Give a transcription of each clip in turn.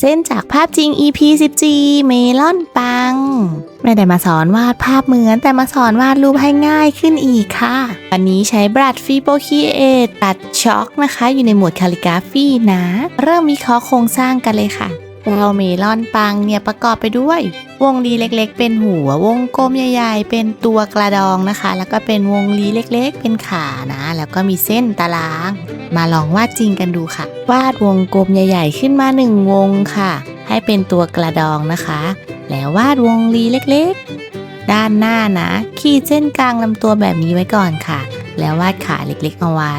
เส้นจากภาพจริง EP 14เมลอนปัง ไม่ได้มาสอนวาดภาพเหมือนแต่มาสอนวาดรูปให้ง่ายขึ้นอีกค่ะ วันนี้ใช้บรัดฟีโปคีเอตตัดช็อกนะคะ อยู่ในหมวดคาลิกราฟีนะ เริ่มวิเคราะห์โครงสร้างกันเลยค่ะ ดาวเมลอนปังเนี่ยประกอบไปด้วย วงรีเล็กๆ เป็นหัว วงกลมใหญ่ๆ เป็นตัวกระดองนะคะ แล้วก็เป็นวงรีเล็กๆ เป็นขานะ แล้วก็มีเส้นตาราง มาลองวาดจริงกันดูค่ะ วาดวงกลมใหญ่ ๆ ขึ้นมาหนึ่งวงค่ะ ให้เป็นตัวกระดองนะคะ แล้ววาดวงรีเล็กๆ ด้านหน้านะ ขีดเส้นกลางลำตัวแบบนี้ไว้ก่อนค่ะ แล้ววาดขาเล็กๆเอาไว้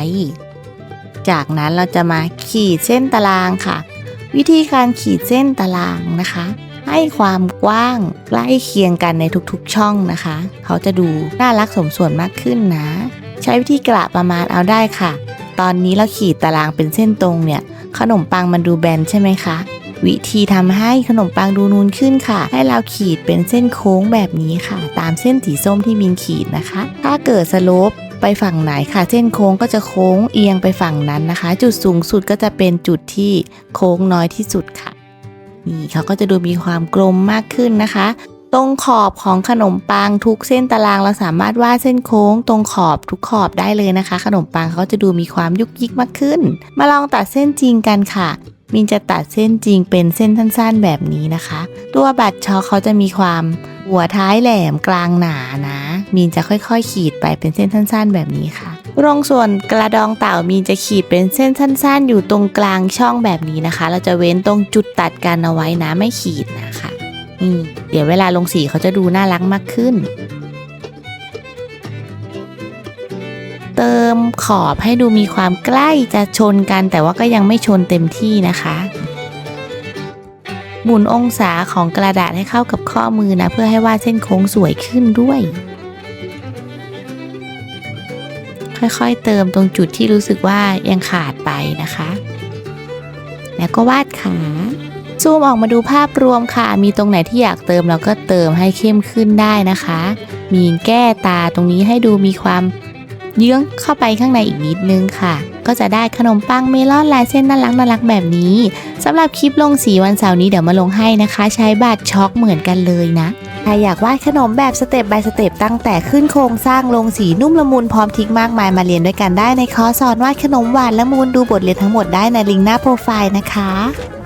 จากนั้นเราจะมาขีดเส้นตารางค่ะ วิธีการขีดเส้นตารางนะคะ ให้ความกว้างใกล้เคียงกันในทุกๆช่องนะคะ เขาจะดูน่ารักสมส่วนมากขึ้นนะ ใช้วิธีกระประมาณเอาได้ค่ะ ตอนนี้เราขีดตารางเป็นเส้นตรงเนี่ย ขนมปังมันดูแบนใช่ไหมคะวิธีทำให้ขนมปังดูนูนขึ้นค่ะ ให้เราขีดเป็นเส้นโค้งแบบนี้ค่ะ ตามเส้นสีส้มที่มินขีดนะคะ ถ้าเกิดสโลป ไปฝั่งไหนค่ะ เส้นโค้งก็จะโค้งเอียงไปฝั่งนั้นนะคะ จุดสูงสุดก็จะเป็นจุดที่โค้งน้อยที่สุดค่ะ นี่เขาก็จะดูมีความกลมมากขึ้นนะคะ ตรงขอบของขนมปังทุกเส้นตารางเราสามารถวาดเส้นโค้ง ตรงขอบทุกขอบได้เลยนะคะ ขนมปังเขาจะดูมีความยุกยิกมากขึ้น มาลองตัดเส้นจริงกันค่ะมินจะตัดเส้นจริงเป็นเส้นสั้นๆแบบนี้นะคะ ตัวบัตรชอเขาจะมีความหัวท้ายแหลมกลางหนานะ มินจะค่อยๆ ขีดไปเป็นเส้นสั้น ๆ แบบนี้ค่ะตรงส่วนกระดองเต่ามินจะขีดเป็นเส้นสั้น ๆ อยู่ตรงกลางช่องแบบนี้นะคะ เราจะเว้นตรงจุดตัดกันเอาไว้นะไม่ขีดนะคะนี่เดี๋ยวเวลาลงสีเขาจะดูน่ารักมากขึ้น เติมขอบให้ดูมีความใกล้จะชนกัน แต่ว่าก็ยังไม่ชนเต็มที่นะคะหมุนองศาของกระดาษให้เข้ากับข้อมือนะ เพื่อให้วาดเส้นโค้งสวยขึ้นด้วย ค่อยๆเติมตรงจุดที่รู้สึกว่ายังขาดไปนะคะ แล้วก็วาดขาซูมออกมาดูภาพรวมค่ะ มีตรงไหนที่อยากเติมเราก็เติมให้เข้มขึ้นได้นะคะ มีแก้ตาตรงนี้ให้ดูมีความเยื้องเข้าไปข้างในอีกนิดนึงค่ะ ก็จะได้ขนมปังเมลอนลายเส้นน่ารักน่ารักแบบนี้สำหรับคลิปลงสีวันเสาร์นี้เดี๋ยวมาลงให้นะคะ ใช้บัตรช็อกเหมือนกันเลยนะ ใครอยากวาดขนมแบบสเต็ป by สเต็ปตั้งแต่ขึ้นโครงสร้างลงสีนุ่มละมุนพร้อมทิกมากมายมาเรียนด้วยกันได้ในคอร์สสอนวาดขนมหวานละมุนดูบทเรียนทั้งหมดได้ในลิงก์หน้าโปรไฟล์นะคะ